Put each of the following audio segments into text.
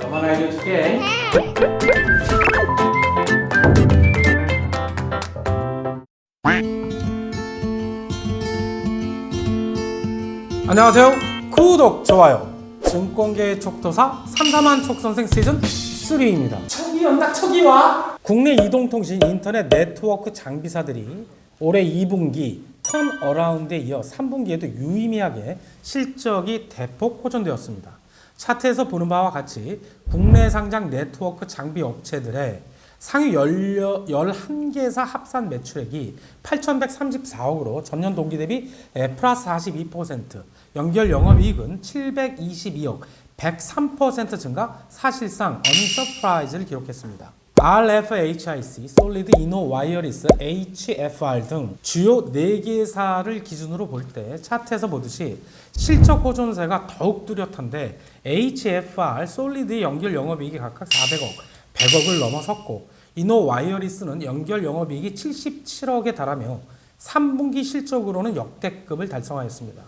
너만 알려줄게. 안녕하세요. 구독, 좋아요. 증권계의 촉도사 삼삼한 촉선생 시즌 3입니다. 척이 온다, 척이 와. 국내 이동통신 인터넷 네트워크 장비사들이 올해 2분기 턴 어라운드에 이어 3분기에도 유의미하게 실적이 대폭 호전되었습니다. 차트에서 보는 바와 같이 국내 상장 네트워크 장비 업체들의 상위 11개사 합산 매출액이 8,134억으로 전년 동기 대비 에, 플러스 42%, 연결 영업이익은 722억, 103% 증가, 사실상 언서프라이즈를 기록했습니다. RFHIC, 솔리드 이노 와이어리스, HFR 등 주요 4개사를 기준으로 볼 때 차트에서 보듯이 실적 호전세가 더욱 뚜렷한데 HFR, 솔리드의 연결 영업이익이 각각 400억, 100억을 넘어섰고 이노 와이어리스는 연결 영업이익이 77억에 달하며 3분기 실적으로는 역대급을 달성하였습니다.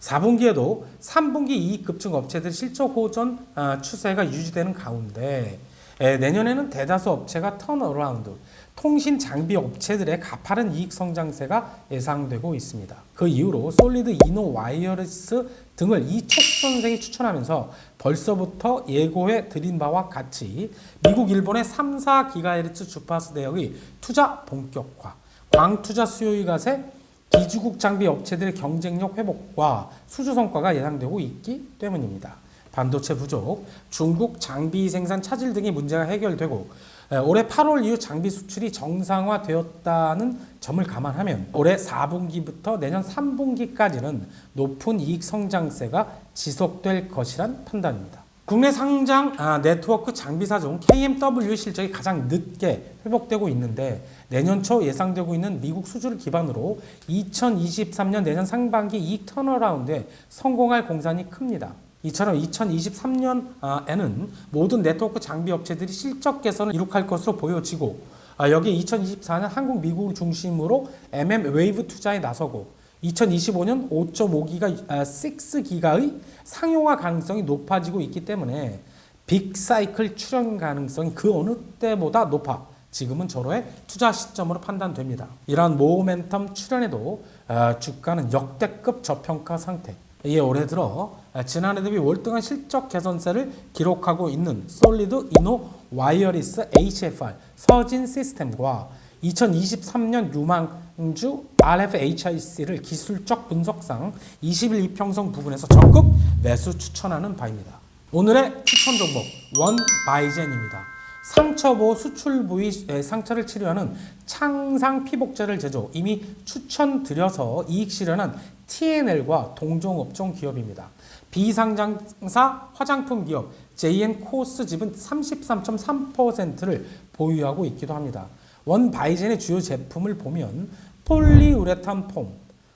4분기에도 3분기 이익 급증 업체들 실적 호전 아, 추세가 유지되는 가운데 에, 내년에는 대다수 업체가 턴어라운드, 통신 장비 업체들의 가파른 이익 성장세가 예상되고 있습니다. 그 이후로 솔리드 이노 와이어리스 등을 이촉 선생이 추천하면서 벌써부터 예고해 드린 바와 같이 미국, 일본의 3, 4기가헤르츠 주파수 대역의 투자 본격화, 광투자 수요일 가세, 기주국 장비 업체들의 경쟁력 회복과 수주 성과가 예상되고 있기 때문입니다. 반도체 부족, 중국 장비 생산 차질 등의 문제가 해결되고 에, 올해 8월 이후 장비 수출이 정상화되었다는 점을 감안하면 올해 4분기부터 내년 3분기까지는 높은 이익 성장세가 지속될 것이란 판단입니다. 국내 상장 아, 네트워크 장비사 중 KMW 실적이 가장 늦게 회복되고 있는데 내년 초 예상되고 있는 미국 수주를 기반으로 2023년 내년 상반기 이익 턴어라운드에 성공할 공산이 큽니다. 이처럼 2023년에는 모든 네트워크 장비 업체들이 실적 개선을 이룩할 것으로 보여지고 아, 여기 2024년 한국 미국을 중심으로 MM 웨이브 투자에 나서고 2025년 5.5기가, 아, 6기가의 상용화 가능성이 높아지고 있기 때문에 빅사이클 출현 가능성이 그 어느 때보다 높아 지금은 저로의 투자 시점으로 판단됩니다. 이러한 모멘텀 출현에도 아, 주가는 역대급 저평가 상태. 이에 올해 들어 아, 지난해 대비 월등한 실적 개선세를 기록하고 있는 솔리드 이노 와이어리스 HFR 서진 시스템과 2023년 유망주 RFHIC를 기술적 분석상 21 이평선 부분에서 적극 매수 추천하는 바입니다. 오늘의 추천 종목 원바이젠입니다. 상처 보호 수출 부위 상처를 치료하는 창상 피복제를 제조 이미 추천드려서 이익 실현한 TNL과 동종업종 기업입니다. 비상장사 화장품 기업 JN 코스 집은 33.3%를 보유하고 있기도 합니다. 원바이젠의 주요 제품을 보면 폴리우레탄 폼,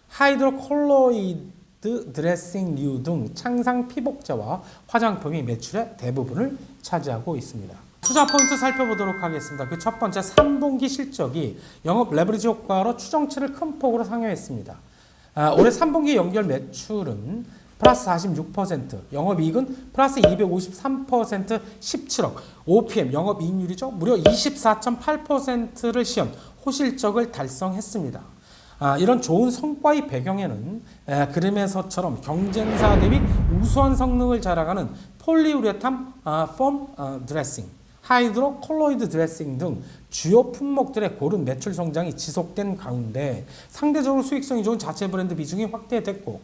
하이드로콜로이드 드레싱류 등 창상 피복제와 화장품이 매출의 대부분을 차지하고 있습니다. 투자 포인트 살펴보도록 하겠습니다. 그 첫 번째 3분기 실적이 영업 레버리지 효과로 추정치를 큰 폭으로 상회했습니다. 아, 올해 3분기 연결 매출은 플러스 46%, 영업이익은 플러스 253% 17억, OPM 영업이익률이죠. 무려 24.8%를 시현 호실적을 달성했습니다. 아, 이런 좋은 성과의 배경에는 에, 그림에서처럼 경쟁사 대비 우수한 성능을 자랑하는 폴리우레탄 아, 폼 아, 드레싱, 하이드로 콜로이드 드레싱 등 주요 품목들의 고른 매출 성장이 지속된 가운데 상대적으로 수익성이 좋은 자체 브랜드 비중이 확대됐고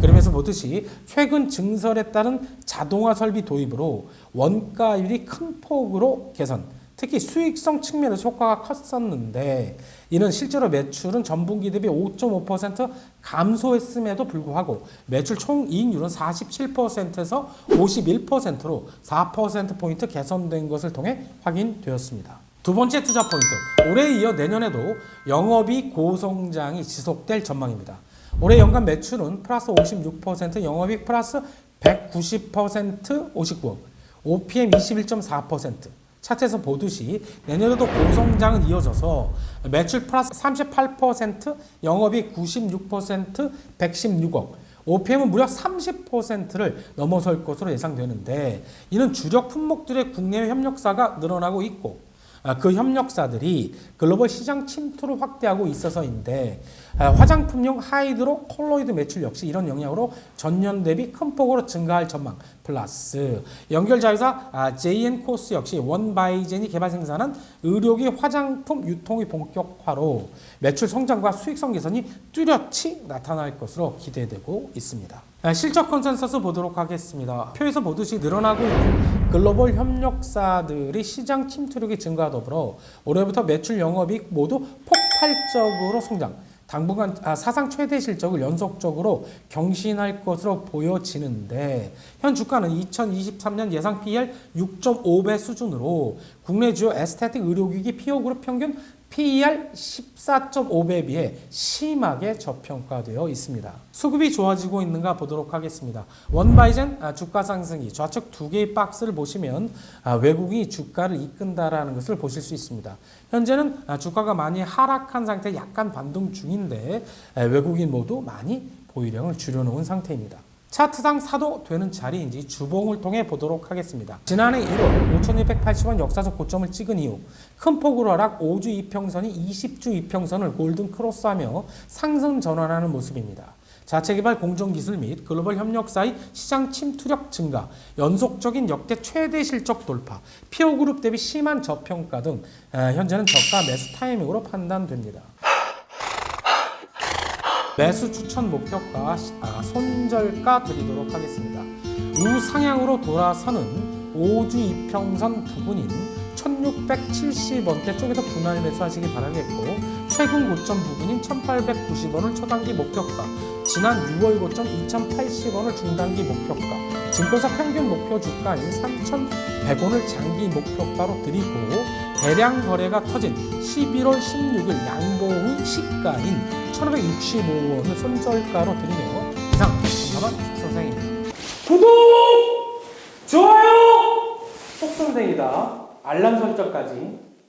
그러면서 보듯이 최근 증설에 따른 자동화 설비 도입으로 원가율이 큰 폭으로 개선 특히 수익성 측면에서 효과가 컸었는데 이는 실제로 매출은 전분기 대비 5.5% 감소했음에도 불구하고 매출 총이익률은 47%에서 51%로 4%포인트 개선된 것을 통해 확인되었습니다. 두 번째 투자 포인트. 올해 이어 내년에도 영업이 고성장이 지속될 전망입니다. 올해 연간 매출은 플러스 56%, 영업이익 플러스 190% 59억, OPM 21.4%. 차트에서 보듯이 내년에도 고성장은 이어져서 매출 플러스 38%, 영업이익 96%, 116억, OPM은 무려 30%를 넘어설 것으로 예상되는데 이는 주력 품목들의 국내외 협력사가 늘어나고 있고 아, 그 협력사들이 글로벌 시장 침투를 확대하고 있어서인데 아, 화장품용 하이드로 콜로이드 매출 역시 이런 영향으로 전년 대비 큰 폭으로 증가할 전망 플러스 연결 자회사 아, JN 코스 역시 원바이젠이 개발 생산한 의료기 화장품 유통의 본격화로 매출 성장과 수익성 개선이 뚜렷이 나타날 것으로 기대되고 있습니다. 아, 실적 컨센서스 보도록 하겠습니다. 표에서 보듯이 늘어나고 있는 글로벌 협력사들이 시장 침투력이 증가와 더불어 올해부터 매출 영업이익 모두 폭발적으로 성장. 당분간 아, 사상 최대 실적을 연속적으로 경신할 것으로 보여지는데 현 주가는 2023년 예상 PER 6.5배 수준으로 국내 주요 에스테틱 의료기기 피오그룹 평균 PER 14.5배에 비해 심하게 저평가되어 있습니다. 수급이 좋아지고 있는가 보도록 하겠습니다. 원바이젠 아, 주가 상승이 좌측 두 개의 박스를 보시면 아, 외국인이 주가를 이끈다라는 것을 보실 수 있습니다. 현재는 아, 주가가 많이 하락한 상태 약간 반등 중인데 에, 외국인 모두 많이 보유량을 줄여놓은 상태입니다. 차트상 사도 되는 자리인지 주봉을 통해 보도록 하겠습니다. 지난해 1월 5,280원 역사적 고점을 찍은 이후 큰 폭으로 하락 5주 이평선이 20주 이평선을 골든 크로스하며 상승 전환하는 모습입니다. 자체 개발 공정 기술 및 글로벌 협력사의 시장 침투력 증가, 연속적인 역대 최대 실적 돌파, 피오 그룹 대비 심한 저평가 등 에, 현재는 저가 매수 타이밍으로 판단됩니다. 매수 추천 목표가 아, 손절가 드리도록 하겠습니다. 우상향으로 돌아서는 5주 이평선 부분인 1670원대 쪽에서 분할 매수하시기 바라겠고 최근 고점 부분인 1890원을 초단기 목표가 지난 6월 고점 2080원을 중단기 목표가 증권사 평균 목표 주가인 3100원을 장기 목표가로 드리고 대량 거래가 터진 11월 16일 양봉의 시가인 1565원을 손절가로 드리며 이상 정답은 선생입니다. 구독! 좋아요! 속선생이다. 알람 설정까지